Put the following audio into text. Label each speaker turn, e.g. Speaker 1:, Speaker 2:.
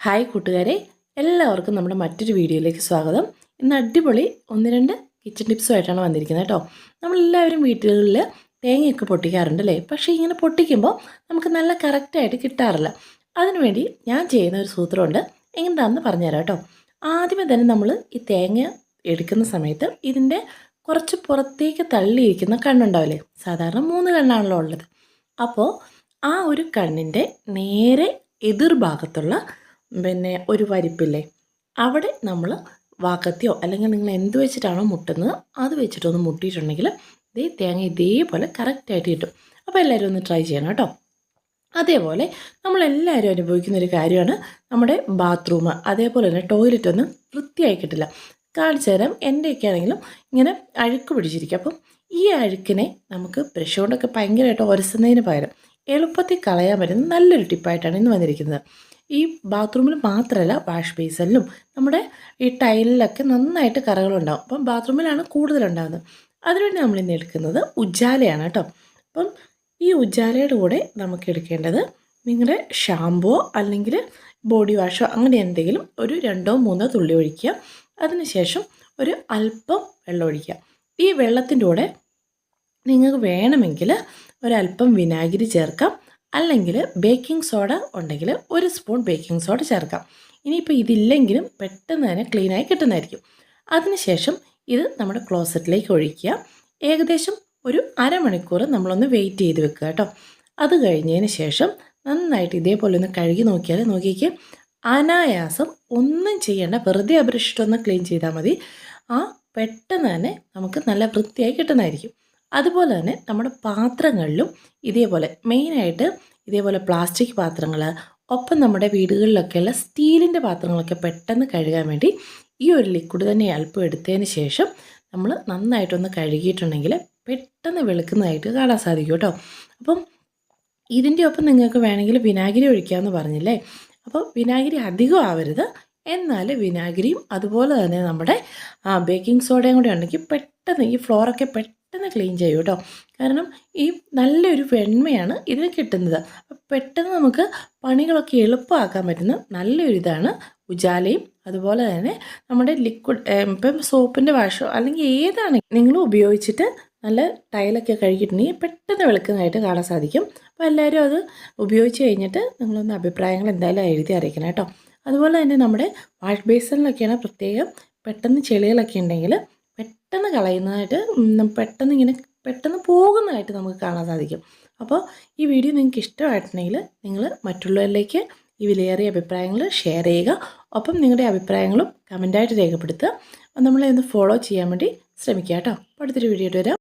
Speaker 1: Hi കൂട്ടുകാരെ. എല്ലാവർക്കും നമ്മുടെ മറ്റൊരു വീഡിയോയിലേക്ക് സ്വാഗതം. ഇന്ന് അടിപൊളി ഒന്ന് രണ്ട് കിച്ചൺ ടിപ്സുമായിട്ടാണ് വന്നിരിക്കുന്നത് കേട്ടോ. നമ്മളെല്ലാവരും വീട്ടുകളിൽ തേങ്ങയൊക്കെ പൊട്ടിക്കാറുണ്ട് അല്ലേ പക്ഷേ ഇങ്ങനെ പൊട്ടിക്കുമ്പോൾ നമുക്ക് നല്ല കറക്റ്റായിട്ട് കിട്ടാറില്ല. അതിനുവേണ്ടി ഞാൻ ചെയ്യുന്ന ഒരു സൂത്രമുണ്ട്. എങ്ങനെയാണെന്ന് പറഞ്ഞുതരാം കേട്ടോ. ആദ്യമേ തന്നെ നമ്മൾ ഈ തേങ്ങ എടുക്കുന്ന സമയത്ത് ഇതിന്റെ കുറച്ച് പുറത്തേക്ക് തള്ളിയിരിക്കുന്ന കണ്ണുണ്ടാവില്ലേ? സാധാരണ മൂന്ന് കണ്ണാണല്ലോ ഉള്ളത്. അപ്പോൾ ആ ഒരു കണ്ണിന്റെ നേരെ എതിർഭാഗത്തുള്ള പിന്നെ ഒരു വരിപ്പില്ലേ? അവിടെ നമ്മൾ വാക്കത്തിയോ അല്ലെങ്കിൽ നിങ്ങൾ എന്ത് വെച്ചിട്ടാണോ മുട്ടുന്നത് അത് വെച്ചിട്ടൊന്ന് മുട്ടിയിട്ടുണ്ടെങ്കിൽ ഇതേ തേങ്ങ ഇതേപോലെ കറക്റ്റായിട്ട് കിട്ടും. അപ്പോൾ എല്ലാവരും ഒന്ന് ട്രൈ ചെയ്യണം കേട്ടോ. അതേപോലെ നമ്മളെല്ലാവരും അനുഭവിക്കുന്ന ഒരു കാര്യമാണ് നമ്മുടെ ബാത്റൂം അതേപോലെ തന്നെ ടോയ്ലറ്റ് ഒന്നും വൃത്തിയായി കിട്ടില്ല. കാണിച്ചു തരാം എന്റെയൊക്കെ ആണെങ്കിലും ഇങ്ങനെ അഴുക്ക് പിടിച്ചിരിക്കും. അപ്പം ഈ അഴുക്കിനെ നമുക്ക് ബ്രഷ് കൊണ്ടൊക്കെ ഭയങ്കരമായിട്ട് ഒരസുന്നതിന് പകരം എളുപ്പത്തിൽ കളയാൻ പറ്റുന്ന നല്ലൊരു ടിപ്പായിട്ടാണ് ഇന്ന് വന്നിരിക്കുന്നത്. ഈ ബാത്റൂമിൽ മാത്രമല്ല വാഷ് ബേസിലും നമ്മുടെ ഈ ടൈലിലൊക്കെ നന്നായിട്ട് കറകളുണ്ടാകും അപ്പം ബാത്റൂമിലാണ് കൂടുതലുണ്ടാകുന്നത് അതിനുവേണ്ടി നമ്മൾ ഇന്ന് എടുക്കുന്നത് ഉജാലയാണ് കേട്ടോ. അപ്പം ഈ ഉജാലയുടെ കൂടെ നമുക്ക് എടുക്കേണ്ടത് നിങ്ങളുടെ ഷാമ്പോ അല്ലെങ്കിൽ ബോഡി വാഷോ അങ്ങനെ എന്തെങ്കിലും ഒരു രണ്ടോ മൂന്നോ തുള്ളി ഒഴിക്കുക. അതിനുശേഷം ഒരു അല്പം വെള്ളം ഒഴിക്കുക. ഈ വെള്ളത്തിന്റെ കൂടെ നിങ്ങൾക്ക് വേണമെങ്കിൽ ഒരല്പം വിനാഗിരി ചേർക്കാം. അല്ലെങ്കിൽ ബേക്കിംഗ് സോഡ ഉണ്ടെങ്കിൽ ഒരു സ്പൂൺ ബേക്കിംഗ് സോഡ ചേർക്കാം. ഇനിയിപ്പോൾ ഇതില്ലെങ്കിലും പെട്ടെന്ന് തന്നെ ക്ലീനായി കിട്ടുന്നതായിരിക്കും. അതിനുശേഷം ഇത് നമ്മുടെ ക്ലോസറ്റിലേക്ക് ഒഴിക്കുക. ഏകദേശം ഒരു അരമണിക്കൂർ നമ്മളൊന്ന് വെയിറ്റ് ചെയ്ത് വെക്കുക കേട്ടോ. അത് കഴിഞ്ഞതിന് ശേഷം നന്നായിട്ട് ഇതേപോലെ ഒന്ന് കഴുകി നോക്കിയാൽ നോക്കിയേക്ക് അനായാസം ഒന്നും ചെയ്യേണ്ട വെറുതെ അപരിഷ്ടമൊന്ന് ക്ലീൻ ചെയ്താൽ മതി. ആ പെട്ടെന്ന് തന്നെ നമുക്ക് നല്ല വൃത്തിയായി കിട്ടുന്നതായിരിക്കും. അതുപോലെ തന്നെ നമ്മുടെ പാത്രങ്ങളിലും ഇതേപോലെ മെയിനായിട്ട് ഇതേപോലെ പ്ലാസ്റ്റിക് പാത്രങ്ങൾ ഒപ്പം നമ്മുടെ വീടുകളിലൊക്കെയുള്ള സ്റ്റീലിന്റെ പാത്രങ്ങളൊക്കെ പെട്ടെന്ന് കഴുകാൻ വേണ്ടി ഈ ഒരു ലിക്വിഡ് തന്നെ അല്പം എടുത്തതിന് ശേഷം നമ്മൾ നന്നായിട്ടൊന്ന് കഴുകിയിട്ടുണ്ടെങ്കിൽ പെട്ടെന്ന് വെളുക്കുന്നതായിട്ട് കാണാൻ സാധിക്കും കേട്ടോ. അപ്പം ഇതിന്റെ ഒപ്പം നിങ്ങൾക്ക് വേണമെങ്കിൽ വിനാഗിരി ഒഴിക്കാമെന്ന് പറഞ്ഞില്ലേ? അപ്പോൾ വിനാഗിരി അധികം ആവരുത്. എന്നാൽ വിനാഗിരിയും അതുപോലെ തന്നെ നമ്മുടെ ബേക്കിംഗ് സോഡയും കൂടെ ഉണ്ടെങ്കിൽ പെട്ടെന്ന് ഈ ഫ്ലോറൊക്കെ പെട്ടെന്ന് പെട്ടെന്ന് ക്ലീൻ ചെയ്യും കേട്ടോ കാരണം ഈ നല്ലൊരു വെണ്മയാണ് ഇതിന് കിട്ടുന്നത്. പെട്ടെന്ന് നമുക്ക് പണികളൊക്കെ എളുപ്പമാക്കാൻ പറ്റുന്ന നല്ലൊരു ഇതാണ് ഉജാലയും. അതുപോലെ തന്നെ നമ്മുടെ ലിക്വിഡ് ഇപ്പം സോപ്പിന്റെ വാഷോ അല്ലെങ്കിൽ ഏതാണ് നിങ്ങൾ ഉപയോഗിച്ചിട്ട് നല്ല ടൈലൊക്കെ കഴുകിയിട്ടുണ്ടെങ്കിൽ പെട്ടെന്ന് വെളുക്കുന്നതായിട്ട് കാണാൻ സാധിക്കും. അപ്പോൾ എല്ലാവരും അത് ഉപയോഗിച്ച് കഴിഞ്ഞിട്ട് നിങ്ങളൊന്ന് അഭിപ്രായങ്ങൾ എന്തായാലും എഴുതി അറിയിക്കണം കേട്ടോ അതുപോലെ തന്നെ നമ്മുടെ വാഷ് ബേസിനിലൊക്കെയാണ് പ്രത്യേകം പെട്ടെന്ന് ചെളികളൊക്കെ ഉണ്ടെങ്കിൽ പെട്ടെന്ന് കളയുന്നതായിട്ട് പെട്ടെന്ന് ഇങ്ങനെ പെട്ടെന്ന് പോകുന്നതായിട്ട് നമുക്ക് കാണാൻ സാധിക്കും. അപ്പോൾ ഈ വീഡിയോ നിങ്ങൾക്ക് ഇഷ്ടമായിട്ടുണ്ടെങ്കിൽ നിങ്ങൾ മറ്റുള്ളവരിലേക്ക് ഈ വിലയേറിയ അഭിപ്രായങ്ങൾ ഷെയർ ചെയ്യുക. ഒപ്പം നിങ്ങളുടെ അഭിപ്രായങ്ങളും കമന്റായിട്ട് രേഖപ്പെടുത്തുക. നമ്മളെ ഒന്ന് ഫോളോ ചെയ്യാൻ വേണ്ടി ശ്രമിക്കുക കേട്ടോ. അടുത്തൊരു വീഡിയോ വരാം.